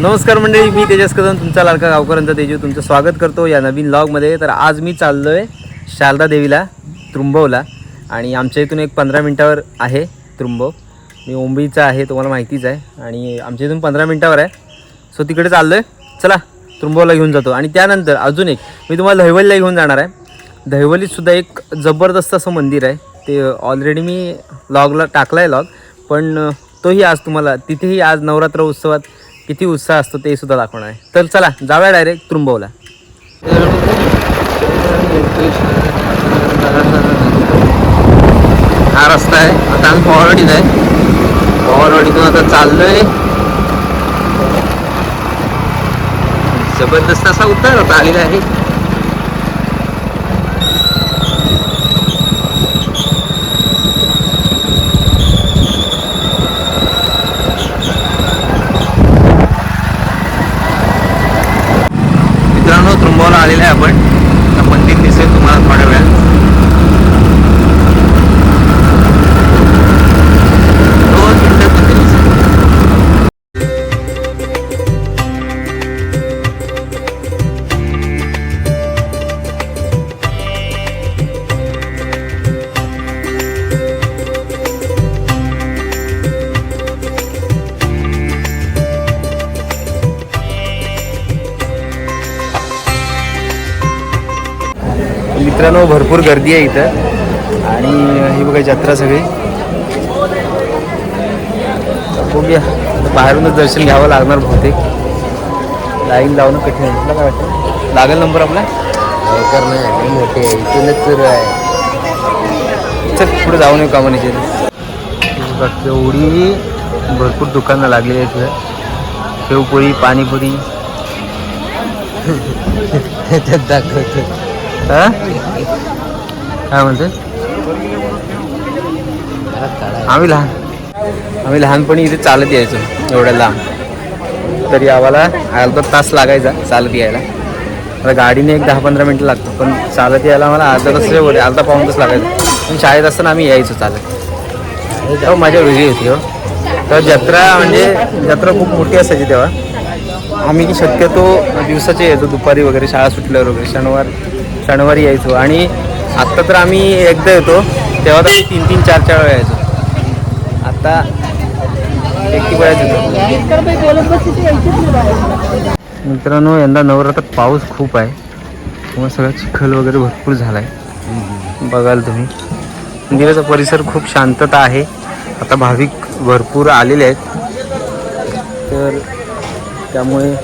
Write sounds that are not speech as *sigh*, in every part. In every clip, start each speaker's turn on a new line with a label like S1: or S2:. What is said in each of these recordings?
S1: नमस्कार मंडळी मी तेजस कदम तुमचा लाडका गावकरांचा तेजू. तुमचं स्वागत करतो या नवीन लॉगमध्ये तर आज मी चाललो आहे शारदा देवीला त्रुंबवला. आणि आमच्या इथून एक पंधरा मिनटावर आहे त्रुंबव. मी मुंबईचा आहे तुम्हाला माहितीच आहे. आणि आमच्या इथून पंधरा मिनटावर आहे. सो तिकडे चाललो आहे चला त्रुंबवला घेऊन जातो. आणि त्यानंतर अजून एक मी तुम्हाला दहिवलीला घेऊन जाणार आहे. दहिवलीतसुद्धा एक जबरदस्त असं मंदिर आहे. ते ऑलरेडी मी लॉगला टाकला आहे लॉग पण तोही आज तुम्हाला तिथेही आज नवरात्र उत्सवात किती उत्साह असतो ते सुद्धा दाखवणार आहे. तर चला जाऊया डायरेक्ट तुंबवला हा रस्ता आहे. आता आम्ही पवारवाडीत आहे. पवारवाडीतून आता चाललोय. जबरदस्त असा उतार आता आलेला आहे मित्रांनो त्रुंबवला आलेलं आहे आपण. मंदिर दिसेल तुम्हाला थोड्या वेळात मित्रांनो भरपूर गर्दी आहे इथं. आणि ही बघा जत्रा सगळी. बघूया बाहेरूनच दर्शन घ्यावं लागणार बहुतेक. लाईन लावणं कठीण आहे. तुला काय वाटतं? लागेल नंबर आपला?
S2: नाही मोठे आहे. इथूनच सुरू आहे.
S1: चल पुढे जाऊन येऊ कामानीचे एवढी भरपूर दुकानं लागलेली आहेत इथं. शेवपुरी पाणीपुरी. *laughs*
S2: त्याच्यात दाखवतो
S1: हा? काय म्हणते? आम्ही लहान. आम्ही लहानपणी इथे चालत यायचो एवढ्या लांब. तरी आम्हाला अर्धा तास लागायचा चालत यायला. आता गाडीने एक दहा पंधरा मिनटं लागतो पण चालत यायला आम्हाला अर्धा तास एवढे अर्धा पाऊन तास लागायचा. पण शाळेत असताना आम्ही यायचो चालत. हो, तेव्हा मजा वेगळी होती हो. तर जत्रा म्हणजे जत्रा खूप मोठी असायची तेव्हा. आम्ही शक्यतो दिवसाचे यायचो दुपारी वगैरे शाळा सुटल्यावर वगैरे शनिवार शनिवारी यायचो. आणि आत्ता तर आम्ही एकदा येतो. तेव्हा तर तीन तीन चार चार वेळा यायचो. आत्ता एक वेळाच येतो. मित्रांनो यंदा नवरात्रात पाऊस खूप आहे. त्यामुळे सगळं चिखल वगैरे भरपूर झाला आहे बघाल तुम्ही. मंदिराचा परिसर खूप शांतता आहे. आता भाविक भरपूर आलेले आहेत. तर त्यामुळे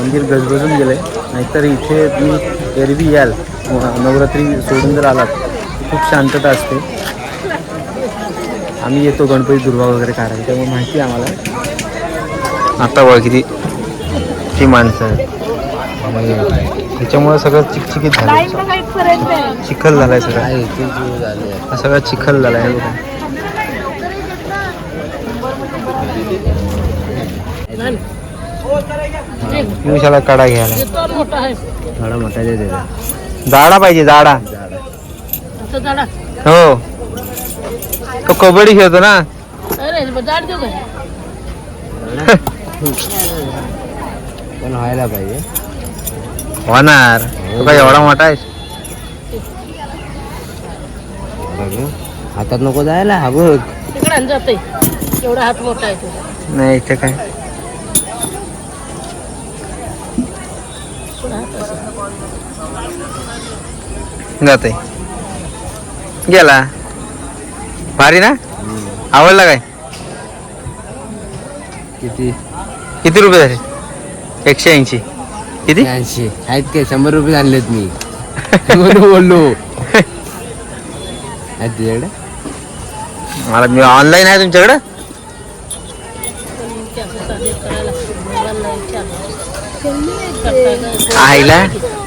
S1: मंदिर गजबजून गेलं आहे नाहीतर इथे तुम्ही एरवी याल. नवरात्री सोडून जर आलात खूप शांतता असते. आम्ही येतो गणपती दुर्वा वगैरे काढायला. त्यामुळे माहिती आहे आम्हाला. आता बघ किती ती माणसं आहेत. त्याच्यामुळे सगळं चिकचिकीत झालं चिखल झालाय सगळं.
S2: आहे झाले
S1: हा सगळा चिखल झाला आहे बघा दिवसाला कडा घ्यायला.
S2: थोडा मोठा दे त्याला
S1: जाडा पाहिजे जाडा. हो. तो कबड्डी खेळतो ना.
S2: पण व्हायला पाहिजे.
S1: होणार. तो काय एवढा मोठा आहे
S2: बघ. हातात नको जायला हा बघ
S3: एवढा हात मोठा आहे तुझा
S1: नाही इथे काय? जाते गेला. भारी ना? आवडला काय?
S2: किती?
S1: किती रुपये झाले? एकशे ऐंशी. किती?
S2: ऐंशी. आहेत काय? शंभर रुपये आणलेत मी. बोललो. *laughs*
S1: मला मी ऑनलाईन आहे तुमच्याकडं? आईला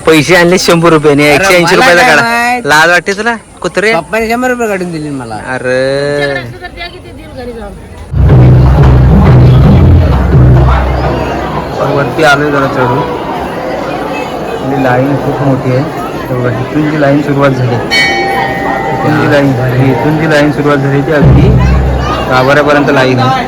S1: पैसे आणले शंभर रुपयाने एकशे ऐंशी रुपयाचा काढा? लाज वाटते तुला? कुत्रे?
S2: पप्पाने शंभर रुपये काढून दिले मला.
S1: अरे. वरती आलोय जरा चढून. आणि लाईन खूप मोठी आहे. इथून जी लाईन सुरुवात झाली. इथून जी लाईन झाली इथून जी लाईन सुरुवात झाली ती अगदी गाभाऱ्यापर्यंत लाईन आहे.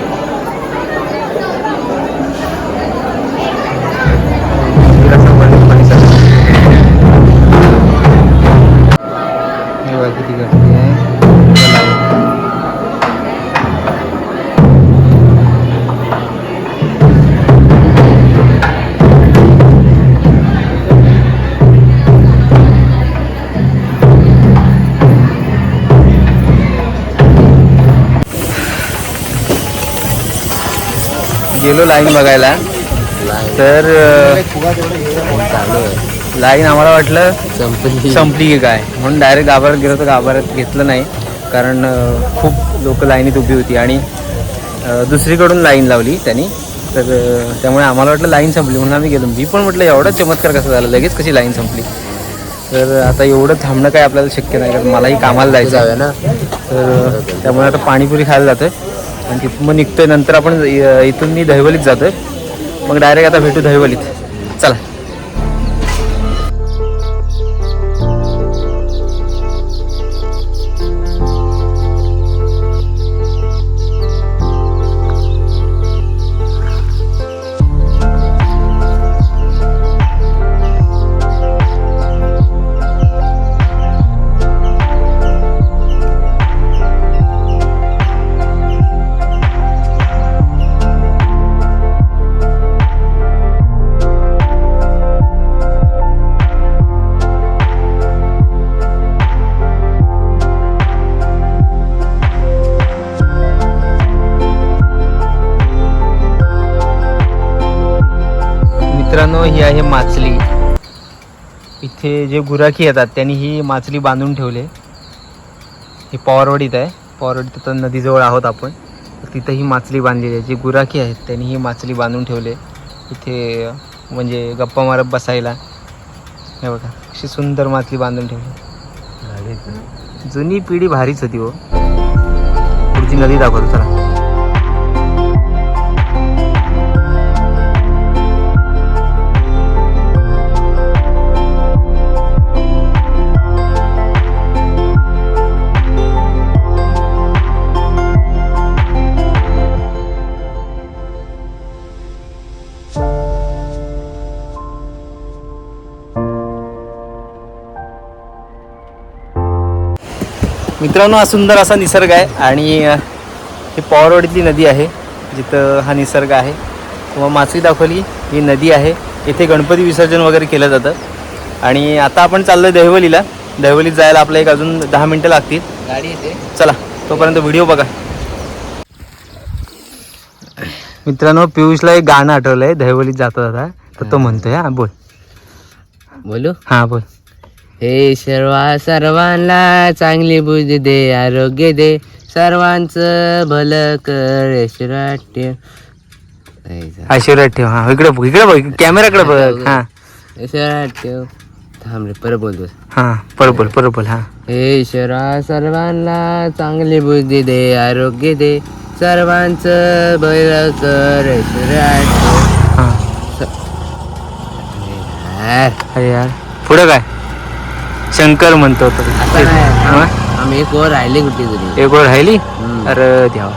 S1: लाईन बघायला. तर लाईन आम्हाला वाटलं
S2: संपली.
S1: संपली की काय? म्हणून डायरेक्ट गाभाऱ्यात गेलो तर गाभाऱ्यात घेतलं नाही. कारण खूप लोक लाईनीत उभी होती आणि दुसरीकडून लाईन लावली त्यांनी. तर त्यामुळे आम्हाला वाटलं लाईन संपली म्हणून आम्ही गेलो. मी पण म्हटलं एवढा चमत्कार कसा झाला? लगेच कशी लाईन संपली? तर आता एवढं थांबणं काय आपल्याला शक्य नाही. कारण मलाही कामाला जायचं
S2: जाऊया ना
S1: तर त्यामुळे आता पाणीपुरी खायला जातोय. आणि तिथून मग निघतोय नंतर आपण इथून मी दहिवलीत जातोय. मग डायरेक्ट आता भेटू दहिवलीत. चला. इथे जे गुराखी येतात त्यांनी ही माचली बांधून ठेवले ही पवारवाडीत आहे. पवारवाडी तिथं नदीजवळ आहोत आपण. तिथं ही माचली बांधलेली आहे. जे गुराखी आहेत त्यांनी ही माचली बांधून ठेवले इथे म्हणजे गप्पा मारत बसायला. हे बघा अशी सुंदर माचली बांधून ठेवली जुनी पिढी भारीच होती हो. पुढची नदी दाखवतो चला. मित्रांनो हा सुंदर असा निसर्ग आहे आणि ही पॉवरवाडीतली नदी आहे जिथं हा निसर्ग आहे. किंवा माचली दाखवली ही नदी आहे. इथे गणपती विसर्जन वगैरे केलं जातं. आणि आता आपण चाललो आहे दहिवलीला. दहिवलीत जायला आपल्या एक अजून दहा मिनटं लागतील.
S2: गाडी येते.
S1: चला तोपर्यंत व्हिडिओ बघा. मित्रांनो पियुषला एक गाणं आठवलंय दहिवलीत जाता जाता तर तो म्हणतोय हा बोल.
S2: बोलू?
S1: हा बोल.
S2: हे सर्वा सर्वांना चांगली बुद्धी दे आरोग्य दे. सर्वांचं भलं कर ऐश्वर्याट्य
S1: आशीर्वाद ठेव हा. इकडे बघ इकडे बघ कॅमेराकडे बघ हा.
S2: ऐश्वर्याट्य थांब रे परत बोलतो.
S1: हा परत बोल परत बोल हा.
S2: हे ईश्वरा सर्वांना चांगली बुद्धी दे आरोग्य दे. सर्वांचं भलं कर ऐश्वर्याट्य
S1: हा.
S2: यार,
S1: अरे यार. पुढं काय? शंकर म्हणतो तो
S2: नाही.
S1: हा?
S2: आम्ही एक वर राहिले कुठे तरी
S1: एक ओळ राहिली. अरे देवा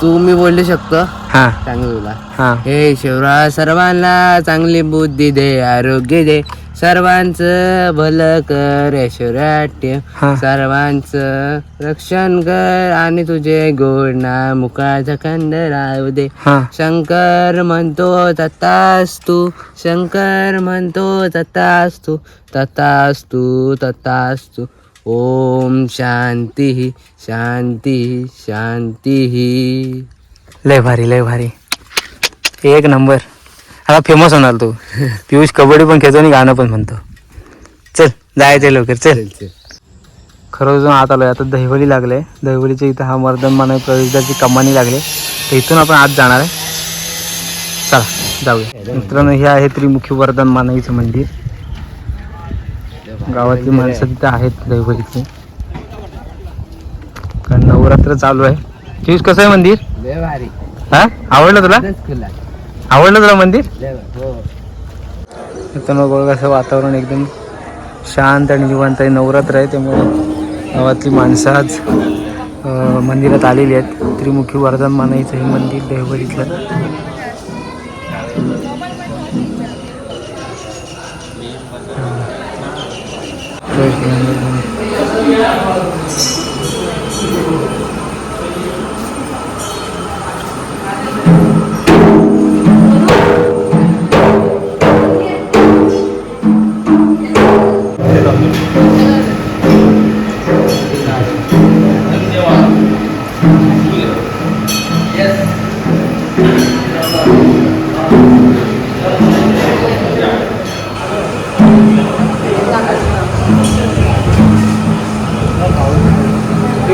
S2: तू मी बोलू शकतो?
S1: हा.
S2: सांगू तुला.
S1: हा.
S2: हे शिवरा सर्वांना चांगली बुद्धी दे आरोग्य दे. सर्वांचं भलं कर ऐश्वर्याट्य.
S1: हा.
S2: सर्वांचं रक्षण कर आणि तुझे गोड ना मुखाचा खंड राहू दे.
S1: हा.
S2: शंकर म्हणतो तथास्तु शंकर म्हणतो तथास्तु तथास्तु तथास्तु ओम शांती शांती शांती.
S1: लय भारी लय भारी. एक नंबर. आता फेमस होणार तू. पियुष कबड्डी पण खेळतो आणि गाणं पण म्हणतो. चल जायचंय लवकर चल. खरं जाऊन आत आलोय. आता दहिवली लागले. दहिवलीच्या इथं हा मर्दन मानव प्रवेशद्वारची कमानी लागले. तर इथून आपण आत जाणार आहे. चला जाऊया. मित्रांनो हे आहे त्रिमुखी वर्धन मानवीचं मंदिर. गावातली माणसं तिथे आहेत दैवलीची कारण नवरात्र चालू आहे. तुझ कसं आहे मंदिर? हा? आवडलं तुला? आवडलं तुला मंदिर? मित्रांनो कसं वातावरण एकदम शांत आणि जिवंत आहे. नवरात्र आहे त्यामुळे गावातली माणसं आज मंदिरात आलेली आहेत. त्रिमुखी वरदान मानायचं हे मंदिर देवबरीतलं Amen.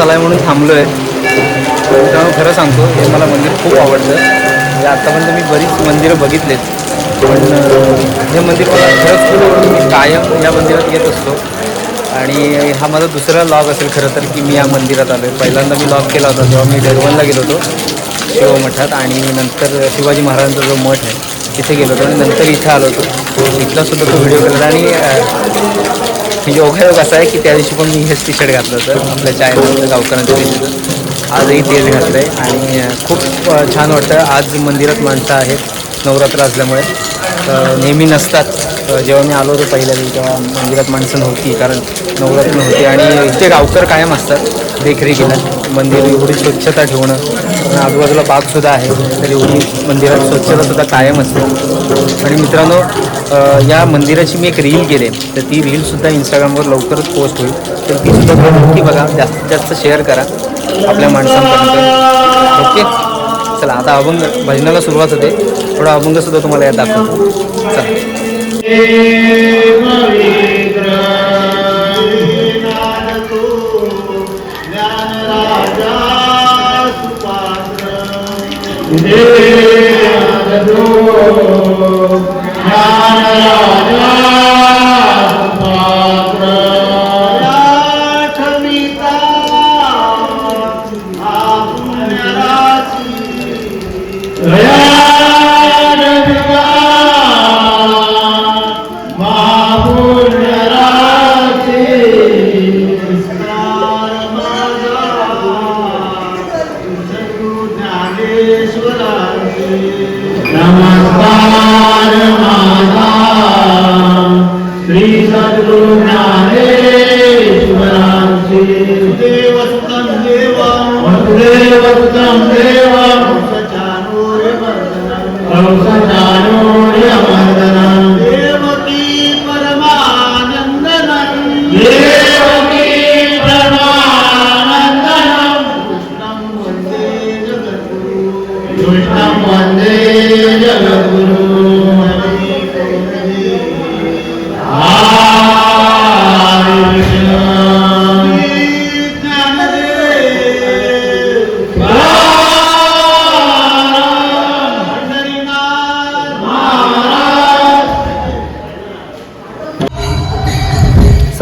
S1: चालला आहे म्हणून थांबलो आहे त्यामुळे खरं सांगतो हे मला मंदिर खूप आवडतं. म्हणजे आत्तापर्यंत मी बरीच मंदिरं बघितलेत. पण हे मंदिर मला खरंच खूप आवडतं मी कायम या मंदिरात येत असतो. आणि हा माझा दुसरा लॉग असेल खरं तर की मी या मंदिरात आलो आहे पहिल्यांदा मी लॉग केला होता जेव्हा मी डेरवनला गेलो होतो शिवमठात आणि नंतर शिवाजी महाराजांचा जो मठ आहे तिथे गेलो होतो. आणि नंतर इथं आलो होतो. इथला सुद्धा तो व्हिडिओ केला आणि योगायोग असा आहे की त्या दिवशी पण मी हेच टी शर्ट घातलं होतं. आपल्या चायनाचं गावकरांच्या दिवशी आजही तेच घातलं आहे आणि खूप छान वाटतं. आज मंदिरात माणसं आहेत. नवरात्र असल्यामुळे. नेहमी नसतात. जेव्हा मी आलो होतो पहिल्या दिवशी तेव्हा मंदिरात माणसं नव्हती. कारण नवरात्र नव्हती. आणि इथे गावकर कायम असतात. देखरेखीला. मंदिर एवढी स्वच्छता ठेवणं. आणि आजूबाजूला बागसुद्धा आहे. तर एवढी मंदिरात स्वच्छतासुद्धा कायम असते. आणि मित्रांनो या मंदिराची मी एक रील केली तर ती रीलसुद्धा इंस्टाग्रामवर लवकरच पोस्ट होईल. तर ती सुद्धा नक्की बघा. जास्तीत जास्त शेअर करा आपल्या माणसांपर्यंत. ओके? चला आता अभंग भजनाला सुरुवात होते. थोडा अभंगसुद्धा तुम्हाला यात दाखवतो. चला.
S4: नमस्कार down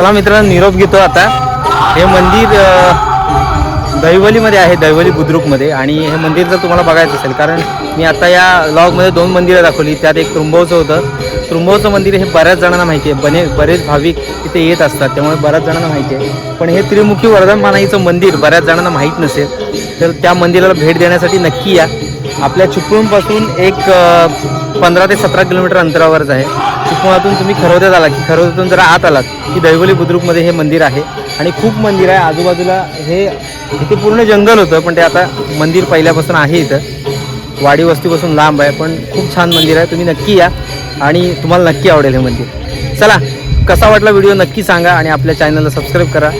S1: चला मित्रांनो निरोप घेतो आता. हे मंदिर दैवलीमध्ये आहे दैवली बुद्रुकमध्ये. आणि हे मंदिर जर तुम्हाला बघायचं असेल कारण मी आता या लॉगमध्ये दोन मंदिरं दाखवली. त्यात एक त्रुंबवचं होतं. त्रुंबवचं मंदिर हे बऱ्याच जणांना माहिती आहे बने बरेच भाविक तिथे येत असतात त्यामुळे बऱ्याच जणांना माहिती आहे पण हे त्रिमुखी वरदान मानाईचं मंदिर बऱ्याच जणांना माहीत नसेल तर त्या मंदिराला भेट देण्यासाठी नक्की या. आपल्या चिपळूणपासून एक पंधरा ते सतरा किलोमीटर अंतरावरच आहे. चिपळूणातून तुम्ही खरोद्यात आला की खरवद्यातून जरा आत आलात की दैवली बुद्रुकमध्ये हे मंदिर आहे आणि खूप मंदिर आहे. आजूबाजूला हे इथे पूर्ण जंगल होतं पण ते आता मंदिर पहिल्यापासून आहे इथं. वाडी वस्तीपासून लांब आहे पण खूप छान मंदिर आहे. तुम्ही नक्की या आणि तुम्हाला नक्की आवडेल हे मंदिर. चला कसा वाटला व्हिडिओ नक्की सांगा आणि आपल्या चॅनलला सबस्क्राईब करा.